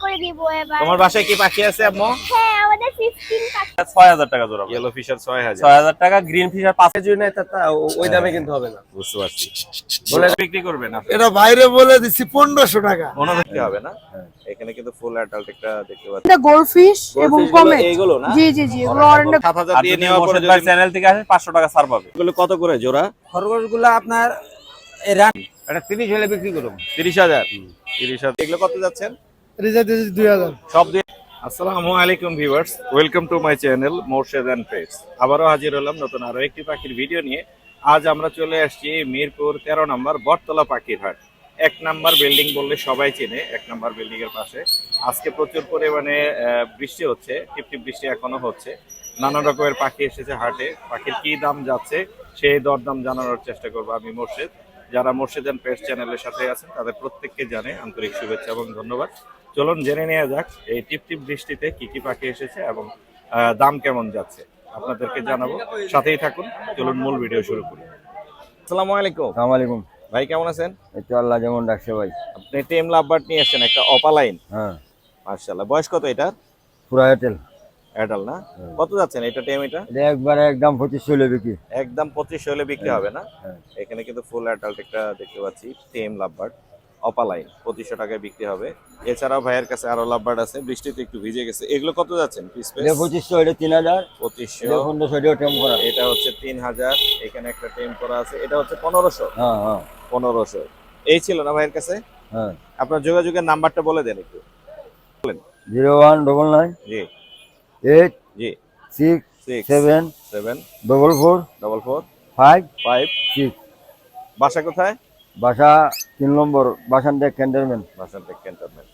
করে দিব এবার। তোমার বাসায় কি পাখি আছে আম্মু? হ্যাঁ আমাদের 15 কাছে ছয় হাজার টাকা জোড়া। ইয়েলো ফিশার ছয় হাজার। ছয় হাজার টাকা গ্রিন ফিশার নেয় তা- ওই দামে কিন্তু হবে না। বুঝতে পারছি। বলে বিক্রি করবেন আপনি? এটা বাইরে বলে দিচ্ছি পনেরোশো টাকা। মনে বিক্রি হবে না? এখানে কিন্তু ফুল অ্যাডাল্ট একটা দেখতে পাচ্ছি। এটা এবং না? জি জি জি এগুলো অরণ্য সাত হাজার আর দিয়ে যদি পরে যদি- চ্যানেল থেকে আসে পাঁচশো টাকা ছাড় পাবে। এগুলো কত করে জোড়া? খরগোশগুলো আপনার এটা তিরিশ হলে বিক্রি তিরিশ হাজার। তিরিশ হাজার। এগুলো কত যাচ্ছেন? রিজার্ভ দিয়েছি দুই হাজার। সব আসসালামু আলাইকুম viewers, welcome to my channel Morshed and pets আবারও হাজির হলাম নতুন আরও একটি পাখির ভিডিও নিয়ে। আজ আমরা চলে আসছি মিরপুর তেরো নম্বর বটতলা পাখির হাট। এক নাম্বার বিল্ডিং বললে সবাই চেনে, এক নাম্বার বিল্ডিং এর পাশে। আজকে প্রচুর পরিমাণে বৃষ্টি হচ্ছে, টিপটিপ বৃষ্টি এখনও হচ্ছে। নানা রকমের পাখি এসেছে হাটে। পাখির কি দাম যাচ্ছে, সেই দরদাম জানানোর চেষ্টা করব আমি মোর্শেদ। যারা মোর্শেদ অ্যান্ড পেটস চ্যানেলের সাথে আছেন, তাদের প্রত্যেককে জানে আন্তরিক শুভেচ্ছা এবং ধন্যবাদ। চলুন জেনে নেওয়া যাক এই টিপ টিপ বৃষ্টিতে কি কি পাখি এসেছে এবং দাম কেমন যাচ্ছে? আপনাদেরকে জানাব। সাথেই থাকুন চলুন মূল ভিডিও শুরু করি। আসসালামু আলাইকুম। সালামালাইকুম ভাই কেমন আছেন? একটু আল্লাহ যেমন ডাকছে ভাই। আপনি টেম লাভবার্ড নিয়ে এসেছেন একটা অপালাইন হ্যাঁ। মার্শাল্লাহ বয়স কত এটা পুরা হোটেল অ্যাডাল না? কত যাচ্ছেন এটা টেম এটা? একবারে একদম পঁচিশ হলে বিক্রি। একদম পঁচিশ হলে বিক্রি হবে না? হ্যাঁ। এখানে কিন্তু ফুল অ্যাডাল্ট একটা দেখতে পাচ্ছি টেম লাভবার্ড অপালাইন পঁচিশশো টাকায় বিক্রি হবে। এছাড়াও ভাইয়ের কাছে আরও লাভবার্ড আছে বৃষ্টিতে একটু ভিজে গেছে। এগুলো কত যাচ্ছেন পিস পঁচিশশো এটা তিন হাজার। পঁচিশশো। এটা পনেরোশো টেম করা। এটা হচ্ছে তিন হাজার। এখানে একটা টেম করা আছে। এটা হচ্ছে পনেরোশো। হ্যাঁ হ্যাঁ। পনেরোশো। এই ছিল না ভাইয়ের কাছে? হ্যাঁ। আপনার যোগাযোগের নাম্বারটা বলে দেন একটু। জিরো ওয়ান ডবল নাইন জি। এইট জি। Six six seven seven double four double four five five. Six. বাসা কোথায়? বাসা তিন নম্বর বাসান দেখ ক্যান্টনমেন্ট। বাসা ক্যান্টনমেন্ট।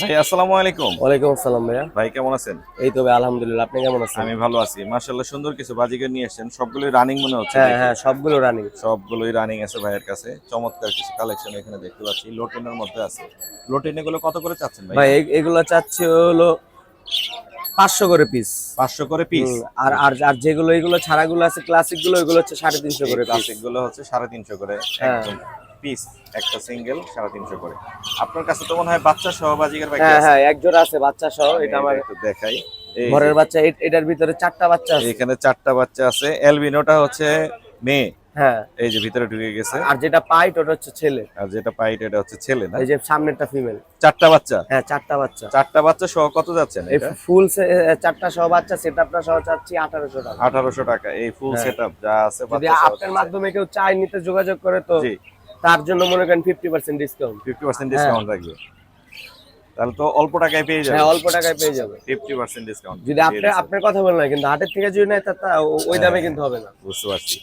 ভাই আসসালামু আলাইকুম। ওয়ালাইকুম আসসালাম ভাইয়া। ভাই কেমন আছেন? এই তো ভাই আলহামদুলিল্লাহ। আপনি কেমন আছেন? আমি ভালো আছি। মাশাআল্লাহ সুন্দর কিছু বাজিকার নিয়ে এসেছেন সবগুলোই রানিং মনে হচ্ছে হ্যাঁ হ্যাঁ সবগুলো রানিং সবগুলোই রানিং আছে ভাইয়ের কাছে। চমৎকার কিছু কালেকশন এখানে দেখতে পাচ্ছি। লোটেনের মধ্যে আছে। লোটেন এগুলো কত করে চাচ্ছেন ভাই? এগুলো চাচ্ছি হলো পাঁচশো করে পিস পাঁচশো করে পিস আর আর আর যেগুলো এগুলো ছাড়াগুলো আছে ক্লাসিকগুলো এগুলো হচ্ছে সাড়ে তিনশো করে ক্লাসিকগুলো হচ্ছে সাড়ে তিনশো করে হ্যাঁ। একদম পিস একটা সিঙ্গেল সাড়ে তিনশো করে। আপনার কাছে তো মনে হয় বাচ্চা সহ বাজিকার হ্যাঁ হ্যাঁ এক আছে বাচ্চা সহ এটা আমার একটু দেখাই। ঘরের বাচ্চা এটার ভিতরে চারটা বাচ্চা আছে। এখানে চারটা বাচ্চা আছে। এলবিনোটা হচ্ছে মেয়ে। হ্যাঁ। এই যে ভিতরে ঢুকে গেছে। আর যেটা পাইট ওটা হচ্ছে ছেলে। আর যেটা পাইট এটা হচ্ছে ছেলে না? এই যে সামনেরটা ফিমেল চারটা বাচ্চা? হ্যাঁ চারটা বাচ্চা। চারটা বাচ্চা সহ কত যাচ্ছেন এই ফুল চারটা সহ বাচ্চা সেটআপটা সহ চাচ্ছি আঠারোশো টাকা। আঠারোশো টাকা এই ফুল হ্যাঁ। সেটআপ যা আছে যদি আপনার মাধ্যমে কেউ চাই নিতে যোগাযোগ করে তো জি। তার জন্য মনে করেন fifty percent discount fifty percent discount রাখবে। তাহলে তো অল্প টাকায় পেয়ে যাবে। হ্যাঁ অল্প টাকায় পেয়ে যাবে। ফিফটি পার্সেন্ট ডিসকাউন্ট যদি আপনি আপনার কথা বলেন না কিন্তু হাটের থেকে যদি নেয় তা ওই দামে কিন্তু হবে না। বুঝতে পারছি।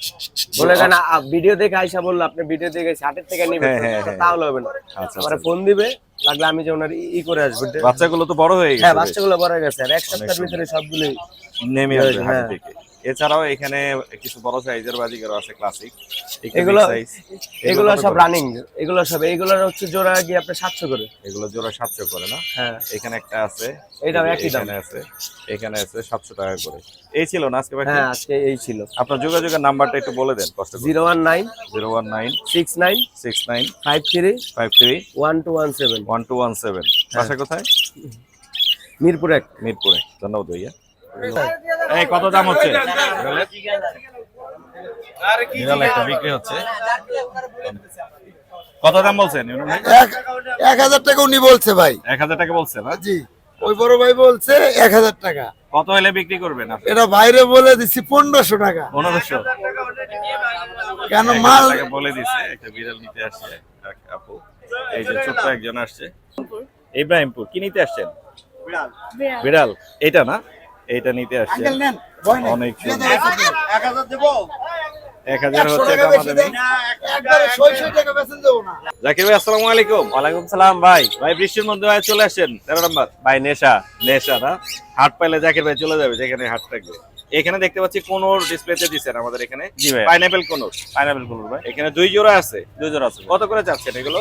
বলে কেন ভিডিও দেখে আইসা বলল আপনি ভিডিও দেখে হাটের থেকে নিবেন হ্যাঁ, হ্যাঁ, হ্যাঁ। তাহলে হবে না। আচ্ছা, আচ্ছা। ফোন দিবে লাগলে আমি যে ওনার ই- করে আসব। বাচ্চাগুলো তো বড় হয়ে হ্যাঁ গেছে বেশ। বাচ্চাগুলো বড় হয়ে গেছে আর এক সপ্তাহের ভিতরে সবগুলোই নেমে আসবে হ্যাঁ। হাট থেকে। এছাড়াও এখানে কিছু বড় সাইজের বাজিগারও আছে ক্লাসিক এগুলো এগুলো সব রানিং এগুলো সব এগুলোর হচ্ছে জোড়া গিয়ে আপনার সাতশো করে। এগুলো জোড়া সাতশো করে না? হ্যাঁ। এখানে একটা আছে। এটাও একই দাম। আছে। এখানে আছে সাতশো টাকা করে। এই ছিল না আজকে বাকি হ্যাঁ আজকে এই ছিল। আপনার যোগাযোগের নাম্বারটা একটু বলে দেন কষ্ট করে। Zero one nine zero one nine six nine six nine five three five three one two one seven. One two one seven. বাসা কোথায়? মিরপুর এক। মিরপুরে ধন্যবাদ ভাইয়া। এই কত দাম হচ্ছে? বিড়াল একটা বিক্রি হচ্ছে। কত দাম বলছেন এক হাজার টাকা উনি বলছে ভাই। এক হাজার টাকা বলছেন না জি। ওই বড় ভাই বলছে এক হাজার টাকা। কত হলে বিক্রি করবেন এটা বাইরে বলে দিচ্ছি পনেরোশো টাকা। পনেরোশো। কেন মাল বলে দিছে একটা বিড়াল নিতে আসছে আপু। এই যে ছোট্ট একজন আসছে। ইব্রাহিমপুর। কি নিতে আসছেন? বিড়াল। এটা না? এইটা নিতে আসছে। অনেক সুন্দর। এক হাজার হচ্ছে। জাকির ভাই আসসালামু আলাইকুম। ওয়ালাইকুম সালাম ভাই। ভাই বৃষ্টির মধ্যে ভাই চলে আসছেন তেরো নম্বর। ভাই নেশা। নেশা না? হাট পাইলে জাকির ভাই চলে যাবে যেখানে হাট থাকবে। এখানে দেখতে পাচ্ছি কোনোর ডিসপ্লেতে দিচ্ছেন আমাদের এখানে। জি ভাই। পাইনাপেল কোনোর। পাইনাপেল কুলুর ভাই। এখানে দুই জোড়া আছে। দুই জোড়া আছে। কত করে চাচ্ছেন এগুলো?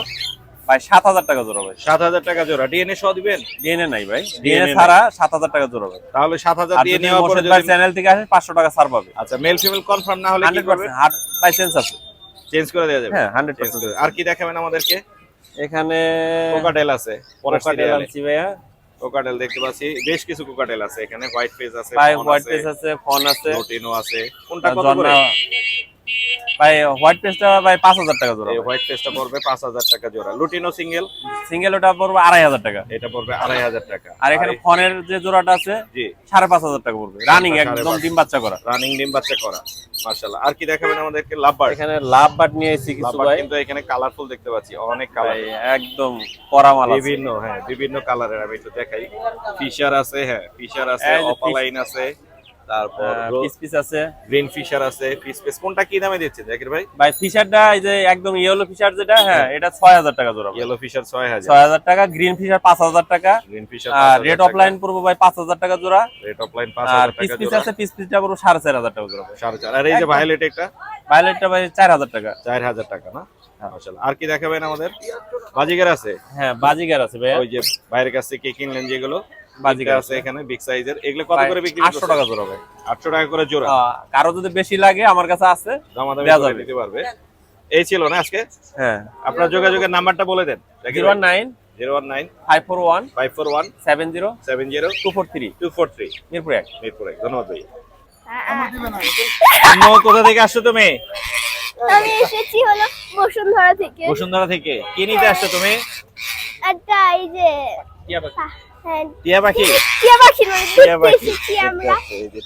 ভাই সাত হাজার টাকা জোড়া ভাই। সাত হাজার টাকা জোড়া। ডিএনএ সহ দিবেন? ডিএনএ নাই ভাই। ডিএনএ ছাড়া সাত হাজার টাকা জোড়া ভাই। তাহলে সাত হাজার আর দিয়ে নেওয়ার পরে যদি- চ্যানেল থেকে আসে পাঁচশো টাকা ছাড় পাবে। আচ্ছা মেল ফিমেল কনফার্ম না হলে কি করবে পার্সেন্ট হাট বাই চেঞ্জ আছে। চেঞ্জ করে দেওয়া যাবে? হ্যাঁ হান্ড্রেড করে আর কি দেখাবেন আমাদেরকে? এখানে কোকাটেল আছে কোকাটেল আনছি ভাইয়া। কোকাটেল দেখতে পাচ্ছি। বেশ কিছু কোকাটেল আছে এখানে। হোয়াইট ফেস আছে ভাই হোয়াইট পেস আছে ফোন আছে লোটিনো আছে। কোনটা কত করে? ভাই হোয়াইট পেসটা ভাই পাঁচ হাজার টাকা জোড়া এই হোয়াইট ফেসটা পড়বে পাঁচ হাজার টাকা জোড়া। লুটিনো সিঙ্গেল সিঙ্গেল ওটা পড়বে আড়াই হাজার টাকা। এটা পড়বে আড়াই হাজার টাকা। আর এখানে ফোনের যে জোড়াটা আছে জি। সাড়ে পাঁচ হাজার টাকা পড়বে। রানিং একদম ডিম বাচ্চা করা। রানিং ডিম বাচ্চা করা। মার্শাল্লাহ আর কি দেখাবেন আমাদেরকে? লাভবার এখানে লাভ বাট নিয়ে এসেছি কিছু ভাই। কিন্তু এখানে কালারফুল দেখতে পাচ্ছি। অনেক কালার একদম করা মাল আছে। বিভিন্ন হ্যাঁ বিভিন্ন কালারের আমি একটু দেখাই। ফিশার আছে হ্যাঁ ফিশার আছে অপালাইন আছে। তারপর আছে। গ্রিন ফিশার আছে ফিস কোনটা কি দামে দিচ্ছে? জাকির ভাই। ভাই ফিশারটা এই যে একদম ইয়েলো ফিশার যেটা হ্যাঁ এটা ছয় হাজার টাকা জোড়া ইয়েলো ফিশার টাকা গ্রিন ফিশার পাঁচ হাজার টাকা। গ্রিন ফিশার আর রেড অফলাইন পড়ব ভাই পাঁচ হাজার টাকা জোড়া। রেড অফলাইন আর আছে পড়ব টাকা জোড়া আর এই যে ভায়োলেট একটা? ভায়োলেটটা ভাই চার হাজার টাকা। চার হাজার টাকা না? মাশাআল্লাহ। আর কি দেখাবেন আমাদের? বাজিগার আছে? হ্যাঁ বাজিগার আছে ভাই। ওই যে বাইরের কাছ থেকে কিনলেন যেগুলো? বাজিগার আছে এখানে বিগ সাইজের এগুলো কত করে বিক্রি আটশো টাকা জোড়া ভাই। আটশো টাকা করে জোড়া। কারও যদি বেশি লাগে আমার কাছে আছে দামাদামি দেয়া দিতে পারবে। এই ছিল না আজকে? হ্যাঁ। আপনার যোগাযোগের নাম্বারটা বলে দেন। Zero nine zero one nine five four one five four one seven zero seven zero two four three two four three Mirpur এক। মিরপুর এক। ধন্যবাদ ভাই আ- দিবে না। আম্মু কোথা থেকে আসছো তুমি? আমি এসেছি হলো বসুন্ধরা থেকে। বসুন্ধরা থেকে। কি নিতে আসছো তুমি? একটা এই যে পাখি হ্যাঁ টিয়া পাখি। টিয়া পাখি মানে টিয়া পাখি। আমরা।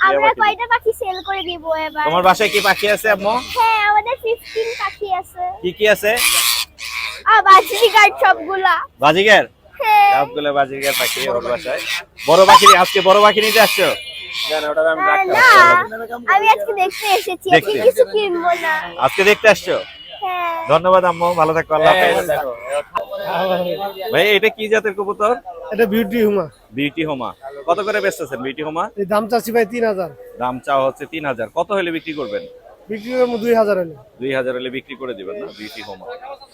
আমরা কয়টা পাখি সেল করে দিব এবার? তোমার বাসায় কি পাখি আছে আম্মু? হ্যাঁ আমাদের 15 পাখি আছে। কি কি আছে? আর বাজরি গার্ড সবগুলা। বাজিগার? হ্যাঁ। সবগুলো বাজিগার পাখি ওর বাসায়। বড় পাখি আজকে বড় পাখি নিতে আসছো? আমি আজকে দেখতে এসেছি কিছু কিনবো না। আজকে দেখতে আসছো? হ্যাঁ। ধন্যবাদ আম্মু। ভালো থাকো আল্লাহ হাফেজ। ভাই এটা কি জাতের কবুতর? এটা বিউটি হুমা বিউটি হোমা কত করে বেচতেছেন বিউটি হোমা এই দাম চাচ্ছি ভাই তিন হাজার। দাম চাওয়া হচ্ছে তিন হাজার। কত হলে বিক্রি করবেন? বিক্রি করব দুই হাজার হলে। দুই হাজার হলে বিক্রি করে দিবেন না? বিউটি হোমা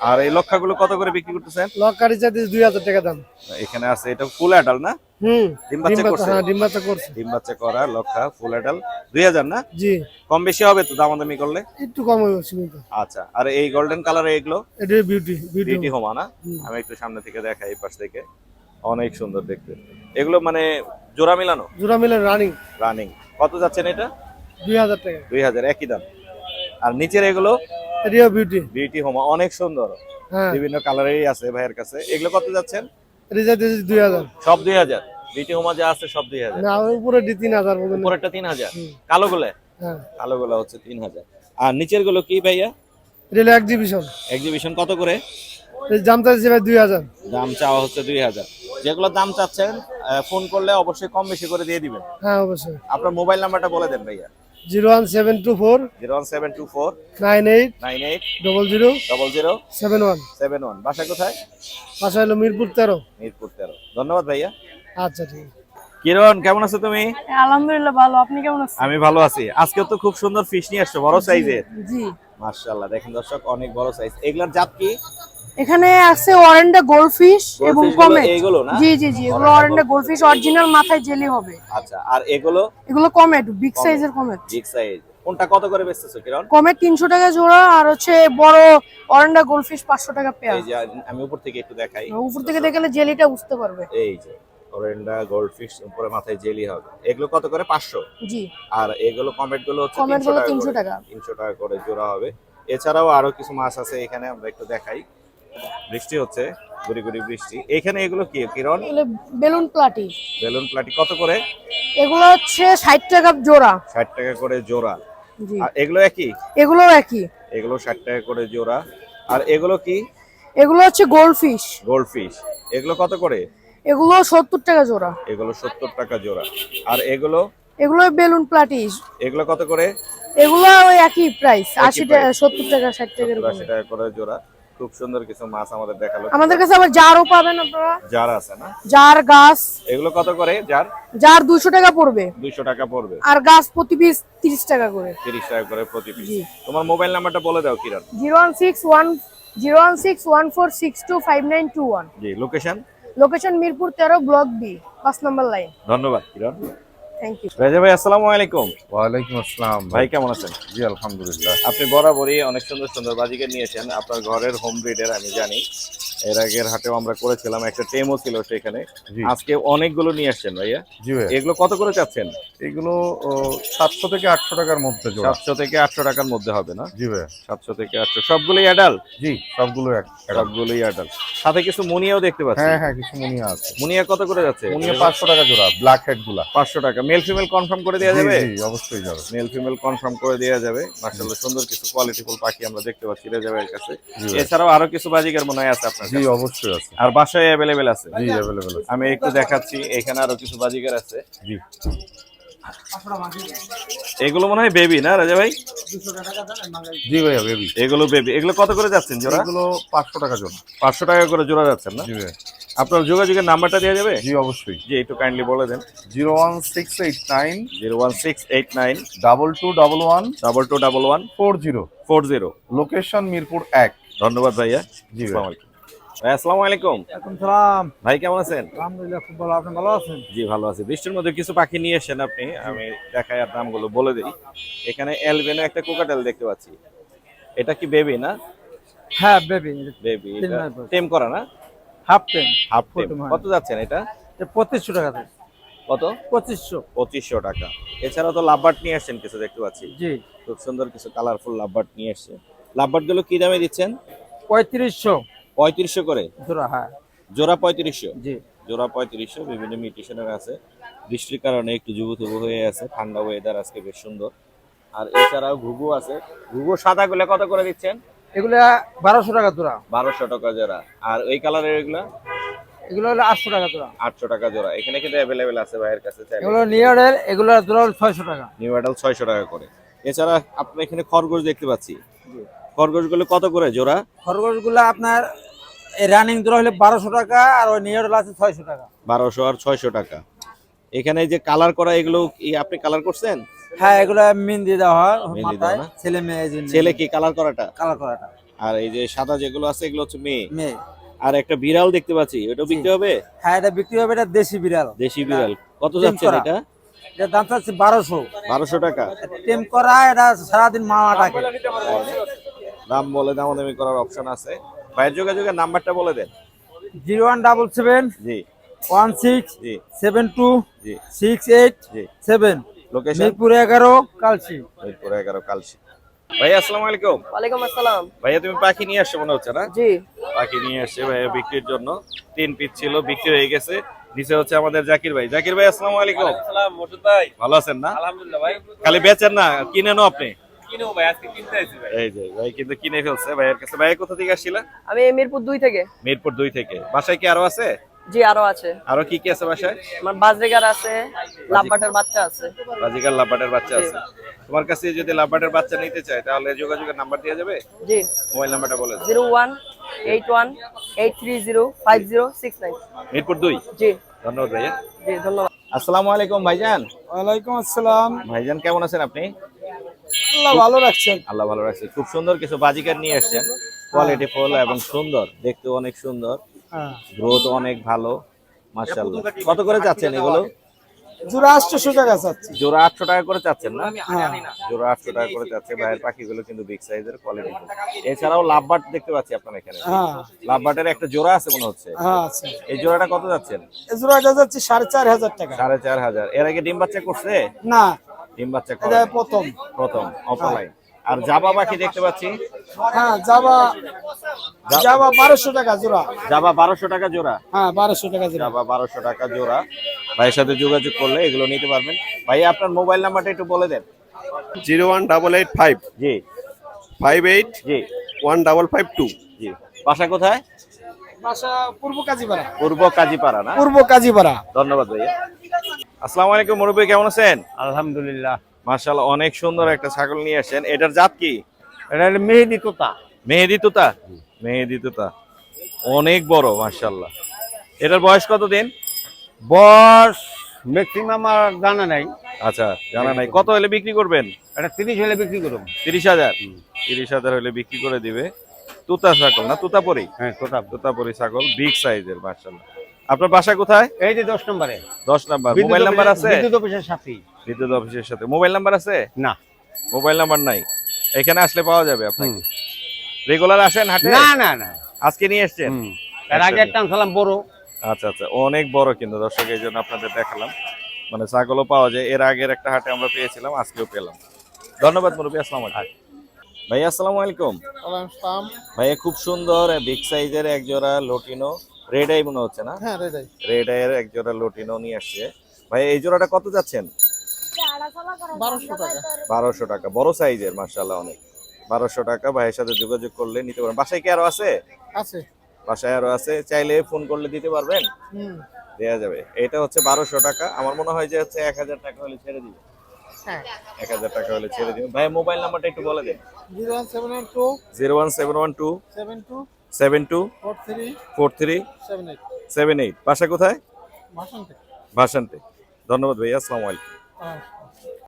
আর এই লক্ষাগুলো কত করে বিক্রি করতেছেন? লক কাটি চাইতে দুই হাজার টাকা দাম। এখানে আছে এটা ফুল অ্যাডাল না? হুম ডিম বাচ্চা করছে? হ্যাঁ ডিম বাচ্চা করছে। ডিম বাচ্চা করা লক্ষা ফুল অ্যাডাল দুই হাজার না? জি। কম বেশি হবে তো দামাদামি করলে? একটু কম হয়ে সীমিত আচ্ছা আর এই গোল্ডেন কালার এগুলো? এটা বিউটি বিউটি হোমা না? আমি একটু সামনে থেকে দেখাই এই পাশ থেকে। অনেক সুন্দর দেখতে। এগুলো মানে জোড়া মিলানো? জোড়া মিলে রানিং রানিং কত যাচ্ছেন এটা? দুই হাজার টাকা। দুই হাজার একই দাম। আর নিচের এগুলো? এটিও বিউটি বিউটি হোমা অনেক সুন্দর। হ্যাঁ। বিভিন্ন কালারেরই আছে ভাইয়ের কাছে। এগুলো কত যাচ্ছেন? দুই হাজার। সব দুই হাজার। বিউটি হোমা যা আছে সব দুই হাজার। না উপরে ডি তিন হাজার উপরেরটা তিন হাজার। কালো গুলো কালো গুলো হচ্ছে তিন হাজার। আর নিচেরগুলো কি ভাইয়া? এক্সিবিশন এক্সিবিশন কত করে? এর দাম চাইছে ভাই দুই হাজার। দাম চাওয়া হচ্ছে দুই হাজার। যেগুলো দাম চাচ্ছেন ফোন করলে অবশ্যই কম বেশি করে দিয়ে দিবেন। হ্যাঁ অবশ্যই। আপনার মোবাইল নাম্বারটা বলে দেন ভাইয়া। Zero one seven two four zero one seven two four nine eight nine eight double zero double zero seven one. Seven one. বাসা কোথায়? বাসা হলো মিরপুর তেরো। মিরপুর তেরো। ধন্যবাদ ভাইয়া। আচ্ছা ঠিক আছে। কিরণ কেমন আছো তুমি? আলহামদুলিল্লাহ ভালো। আপনি কেমন আছেন? আমি ভালো আছি। আজকে তো খুব সুন্দর ফিশ নিয়ে আসছো বড় সাইজের জি। মার্শাল্লাহ দেখেন দর্শক অনেক বড় সাইজ এগুলার জাত কি? এখানে আছে অরেন্ডা গোল্ডফিশ এবং কমেট এইগুলো না? জি জি জি এগুলো অরেন্ডা গোল্ডফিশ অরিজিনাল মাথায় জেলি হবে। আচ্ছা আর এগুলো? এগুলো কমেট বিগ সাইজের কমেট বিগ সাইজ কোনটা কত করে বেচতেছো কিরণ? কমেট তিনশো টাকা জোড়া আর হচ্ছে বড় অরেন্ডা গোল্ডফিশ পাঁচশো টাকা পেয়ার এই যে আমি উপর থেকে একটু দেখাই। উপর থেকে দেখলে জেলিটা বুঝতে পারবে। এই যে অরেন্ডা গোল্ডফিশ উপরে মাথায় জেলি হবে। এগুলো কত করে? পাঁচশো। জি। আর এগুলো কমেটগুলো হচ্ছে কমেট তিনশো গুলো টাকা তিনশো করে। টাকা। তিনশো টাকা করে জোড়া হবে। এছাড়াও আরও কিছু মাছ আছে এখানে আমরা একটু দেখাই। বৃষ্টি হচ্ছে গুড়ি গুড়ি বৃষ্টি। এখানে এগুলো কি? কিরণ? এগুলো বেলুন প্লাটি। বেলুন প্লাটি। কত করে? এগুলো হচ্ছে ষাট টাকা জোড়া। ষাট টাকা করে জোড়া। আর এগুলো একই? এগুলো একই। এগুলো ষাট টাকা করে জোড়া। আর এগুলো কি? এগুলো হচ্ছে গোল্ডফিশ। গোল্ড ফিশ এগুলো কত করে? এগুলো সত্তর টাকা জোড়া। এগুলো সত্তর টাকা জোড়া। আর এগুলো? এগুলো বেলুন প্লাটি। এগুলো কত করে? এগুলো ওই একই প্রাইস আশি টাকা price। সত্তর টাকা ষাট টাকা এরকম আশি টাকা করে জোড়া। খুব সুন্দর কিছু মাছ আমাদের দেখাল। আমাদের কাছে আবার জারও পাবেন আপনারা। জার আছে না? জার গাছ। এগুলো কত করে জার? জার দুশো টাকা পড়বে। দুইশো টাকা পড়বে। আর গাছ প্রতি পিস তিরিশ টাকা করে। তিরিশ টাকা করে প্রতি পিস। তোমার মোবাইল নাম্বারটা বলে দাও Kiran. Zero one six one zero one six one four six two five nine two one. জি লোকেশন? লোকেশন মিরপুর তেরো ব্লক বি পাঁচ নম্বর লাইন। ধন্যবাদ কিরণ। থ্যাংক ইউ রাজা ভাই আসসালামু আলাইকুম। ওয়ালাইকুম আসসালাম। ভাই কেমন আছেন? জি আলহামদুলিল্লাহ। আপনি বরাবরই অনেক সুন্দর সুন্দর বাজিকে নিয়েছেন। আপনার ঘরের হোম ব্রিডের আমি জানি। এর আগের হাটেও আমরা করেছিলাম একটা টেমও ছিল সেখানে। আজকে অনেকগুলো নিয়ে আসছেন ভাইয়া। জি এগুলো কত করে চাচ্ছেন? এগুলো সাতশো থেকে আটশো টাকার মধ্যে সাতশো থেকে আটশো টাকার মধ্যে হবে না? জি ভাই সাতশো থেকে আটশো। সবগুলোই অ্যাডাল জি সবগুলো সবগুলোই অ্যাডাল সাথে কিছু মুনিয়াও দেখতে পাচ্ছি। হ্যাঁ হ্যাঁ কিছু মুনিয়া আছে। মুনিয়া কত করে যাচ্ছে? মুনিয়া পাঁচশো টাকা জোড়া ব্ল্যাক হেডগুলা। পাঁচশো টাকা। মেল ফিমেল কনফার্ম করে দেওয়া যাবে? জি অবশ্যই যাবে। মেল ফিমেল কনফার্ম করে দেওয়া যাবে। মার্শাল্লাহ সুন্দর কিছু কোয়ালিটিফুল পাখি আমরা দেখতে পাচ্ছি রেজা ভাইয়ের কাছে। এছাড়াও আরও কিছু বাজিকার মনে হয় আছে আপনার জি অবশ্যই আছে। আর বাসায় অ্যাভেলেবেল আছে? জি অ্যাভেলেবেল আছে। আমি একটু দেখাচ্ছি এখানে আরও কিছু বাজিকার আছে। জি। এগুলো মনে হয় বেবি না রাজা ভাই? জি ভাইয়া বেবি এগুলো বেবি এগুলো কত করে যাচ্ছেন জোড়া? এগুলো পাঁচশো টাকা জোড়া। পাঁচশো টাকা করে জোড়া যাচ্ছেন না? জি ভাই আপনার যোগাযোগের নাম্বারটা দেওয়া যাবে? জি অবশ্যই। জি একটু কাইন্ডলি বলে দেন। Zero one six eight nine zero one six eight nine double two double one double two double one four zero. Four zero. Location Mirpur এক। ধন্যবাদ ভাইয়া। জি ভাই। আসসালামু আলাইকুম। সালাম। ভাই কেমন আছেন? আলহামদুলিল্লাহ খুব ভালো। আপনি ভালো আছেন? জি ভালো আছি। বৃষ্টির মধ্যে কিছু পাখি নিয়ে এসেছেন আপনি আমি দেখাই আর দামগুলো বলে দিই। এখানে এলবেনো একটা কোকাটেল দেখতে পাচ্ছি। এটা কি বেবি না? হ্যাঁ বেবি বেবি তিন মাস বয়স। টেম করা না? হাফ হাফ টেম হ্যাঁ। কত যাচ্ছেন এটা? পঁচিশশো টাকা কত? পঁচিশশো। পঁচিশশো টাকা। এছাড়াও তো লাভবার্ড নিয়ে আসছেন কিছু দেখতে পাচ্ছি। জি। খুব সুন্দর কিছু কালারফুল লাভবার্ড নিয়ে এসছে। লাভবার্ডগুলো কি দামে দিচ্ছেন? পঁয়ত্রিশশো। পঁয়ত্রিশশো করে? জোড়া হ্যাঁ। জোড়া পঁয়ত্রিশশো? জি। জোড়া পঁয়ত্রিশশো বিভিন্ন মিউটেশনের আছে। বৃষ্টির কারণে একটু যুবু তুবু হয়ে আছে ঠান্ডা ওয়েদার আজকে বেশ সুন্দর। আর এছাড়াও ঘুঘু আছে। ঘুঘু সাদা গুলো কত করে দিচ্ছেন? এগুলা বারোশো টাকা জোড়া। বারোশো টাকা জোড়া। আর ওই কালারের এগুলো? এগুলো হলো আটশো টাকা জোড়া। আটশো টাকা জোড়া। এখানে কিন্তু অ্যাভেলেবেল আছে ভাইয়ের কাছে এগুলো নিয়ারের এগুলো জোড়া ছয়শো টাকা। নিউ অ্যাডাল ছয়শো টাকা করে। এছাড়া আপনি এখানে খরগোশ দেখতে পাচ্ছি। খরগোশগুলো কত করে জোড়া? খরগোশগুলো আপনার রানিং জোড়া হলে বারোশো টাকা আর ওই নিয়ার আছে ছয়শো টাকা। বারোশো আর ছয়শো টাকা। এখানে যে কালার করা এগুলো কি আপনি কালার করছেন? হ্যাঁ এগুলো মিন দিয়ে দেওয়া হয় মাথায়। ছেলে মেয়ে ছেলে কি কালার করাটা? কালার করাটা। আর এই যে সাদা যেগুলো আছে এগুলো হচ্ছে মেয়ে? মেয়ে। আর একটা বিড়াল দেখতে পাচ্ছি ওটাও বিক্রি হবে? হ্যাঁ এটা বিক্রি হবে এটা দেশি বিড়াল। দেশি বিড়াল। কত যাচ্ছেন করা। এটা? দাম চাচ্ছে বারোশো। বারোশো টাকা। টেম করা এটা সারাদিন মামা ডাকে। দাম বলে দাম দামাদামি করার অপশন আছে। ভাইয়ের যোগাযোগের নাম্বারটা বলে দেন। জিরো ওয়ান ডাবল সেভেন জি। ওয়ান সিক্স জি। সেভেন টু জি। সিক্স এইট জি। সেভেন। লোকেশন মিরপুর এগারো কালসি মিরপুর এগারো কালসি ভাইয়া আসসালামু আলাইকুম। ওয়ালাইকুম আসসালাম। ভাইয়া তুমি পাখি নিয়ে আসছো মনে হচ্ছে না? জি। পাখি নিয়ে আসছে ভাইয়া বিক্রির জন্য। তিন পিস ছিল বিক্রি হয়ে গেছে। নিচে হচ্ছে আমাদের জাকির ভাই। জাকির ভাই আসসালামু আলাইকুম। সালাম মোটু ভাই। ভালো আছেন না? আলহামদুলিল্লাহ ভাই। খালি বেচেন না কিনেনও আপনি। কিনো ভাই আজকে কিনতে আইছি ভাই। এই যে ভাই কিন্তু কিনে ফেলছে। ভাইয়ের কাছে ভাই কোথা থেকে আসছিলা? আমি মিরপুর দুই থেকে। মিরপুর দুই থেকে। বাসায় কি আরও আছে? জি আরও আছে। আরও কি কি আছে বাসায়? আমার বাজরেগার আছে লাভবাটের বাচ্চা আছে। বাজিকার লাভবাটের বাচ্চা আছে। তোমার কাছে যদি লাভবাটের বাচ্চা নিতে চায় তাহলে যোগাযোগের নাম্বার দেওয়া যাবে? জি। মোবাইল নাম্বারটা বলে দাও। Zero one eight one eight three zero five zero six nine. Mirpur দুই? জি। ধন্যবাদ ভাইয়া। জি ধন্যবাদ। আসসালামু আলাইকুম ভাইজান। ওয়ালাইকুম আসসালাম। ভাইজান কেমন আছেন আপনি? আল্লাহ ভালো রাখছেন। আল্লাহ ভালো রাখছে। খুব সুন্দর কিছু বাজিকার নিয়ে আসছেন কোয়ালিটি ফুল এবং সুন্দর। দেখতে অনেক সুন্দর। হ্যাঁ। গ্রোথ অনেক ভালো। মাশাআল্লাহ। কত করে চাচ্ছেন এগুলো? জোড়া আটশোশো টাকা চাচ্ছি। জোড়া আটশো টাকা করে চাচ্ছেন না? হ্যাঁ জোড়া আটশো টাকা করে চাচ্ছে। ভাইয়ের পাখিগুলো কিন্তু বিগ সাইজের কোয়ালিটি এছাড়াও লাভবাট দেখতে পাচ্ছি আপনার এখানে। হ্যাঁ। একটা জোড়া আছে মনে হচ্ছে। হ্যাঁ আছে। এই জোড়াটা কত যাচ্ছেন এই জোড়াটা যাচ্ছে সাড়ে চার হাজার টাকা। সাড়ে চার হাজার। এর আগে ডিম বাচ্চা করছে? না। ডিম বাচ্চা এটা করে প্রথম। প্রথম অফলাইন আর জাবা পাখি দেখতে পাচ্ছি? হ্যাঁ যাবা যাবা বারোশো টাকা জোড়া। জাবা বারোশো টাকা জোড়া? হ্যাঁ বারোশো টাকা জোড়া। জাবা বারোশো টাকা জোড়া। ভাইয়ের সাথে যোগাযোগ করলে এগুলো নিতে পারবেন। ভাই আপনার মোবাইল নাম্বারটা একটু বলে দেন। Zero one double eight five. জি। ফাইভ এইট জি। One double five two. জি। বাসা কোথায়? বাসা পূর্ব কাজীপাড়া। পূর্ব কাজীপাড়া না? পূর্ব কাজীপাড়া। ধন্যবাদ ভাইয়া। আসসালামু আলাইকুম মুরব্বী কেমন আছেন? আলহামদুলিল্লাহ। অনেক সুন্দর একটা ছাগল নিয়ে আসেন এটার জাত কি? এটা হলো মেহেদি তোতা। মেহেদি তোতা? মেহেদি তোতা। অনেক বড় মার্শাল্লাহ এটার বয়স কত দিন বয়স ম্যাক্সিমাম আর জানা নাই। আচ্ছা জানা নাই। কত হলে বিক্রি করবেন? এটা তিরিশ হলে বিক্রি করুন তিরিশ হাজার। তিরিশ হাজার হলে বিক্রি করে দিবে। তুতা ছাগল না? তুতাপরি হ্যাঁ তোতা তুতাপরি ছাগল বিগ সাইজের মার্শাল্লাহ আপনার বাসা কোথায়? এই যে দশ নম্বরে। দশ নাম্বার। মোবাইল নাম্বার আছে? বিদ্যুৎ অফিসের সাথেই বিদ্যুৎ অফিসের সাথে। মোবাইল নাম্বার আছে? না। মোবাইল নাম্বার নাই। এখানে আসলে পাওয়া যাবে আপনাকে। রেগুলার আসেন হাটে? না না না। আজকে নিয়ে এসেছেন? এর আগে একটা আনছিলাম বড়। আচ্ছা আচ্ছা। অনেক বড় কিন্তু দর্শক এই জন্য আপনাদের দেখালাম। মানে ছাগলও পাওয়া যায়। এর আগের একটা হাটে আমরা পেয়েছিলাম আজকেও পেলাম। ধন্যবাদ মুরব্বী আসসালাম আলাইকুম। ভাই আসসালামু আলাইকুম। ভাইয়া খুব সুন্দর বিগ সাইজের এক জোড়া লোটিনো রেড আই মনে হচ্ছে না? হ্যাঁ রেডাই রেড আইয়ের এক জোড়া লোটিনো নিয়ে আসছে। ভাই এই জোড়াটা কত যাচ্ছেন? বারোশো টাকা। বারোশো টাকা। বড় সাইজের মার্শাল্লাহ অনেক। বারোশো টাকা ভাইয়ের সাথে যোগাযোগ করলে নিতে পারেন বাসায় কি আরও আছে? আছে। বাসায় আরও আছে। চাইলে ফোন করলে দিতে পারবেন? হুম। দেওয়া যাবে। এটা হচ্ছে বারোশো টাকা। আমার মনে হয় যে হচ্ছে এক হাজার টাকা হলে ছেড়ে দিবে। হ্যাঁ। এক হাজার টাকা হলে ছেড়ে দিন ভাই মোবাইল নাম্বারটা একটু বলে দেন। Zero one seven one two zero one seven one two seven two seven two four three four three seven eight. Seven eight বাসা কোথায়? ভাসান্তে ধন্যবাদ ভাইয়া আসসালামু আলাইকুম। হ্যাঁ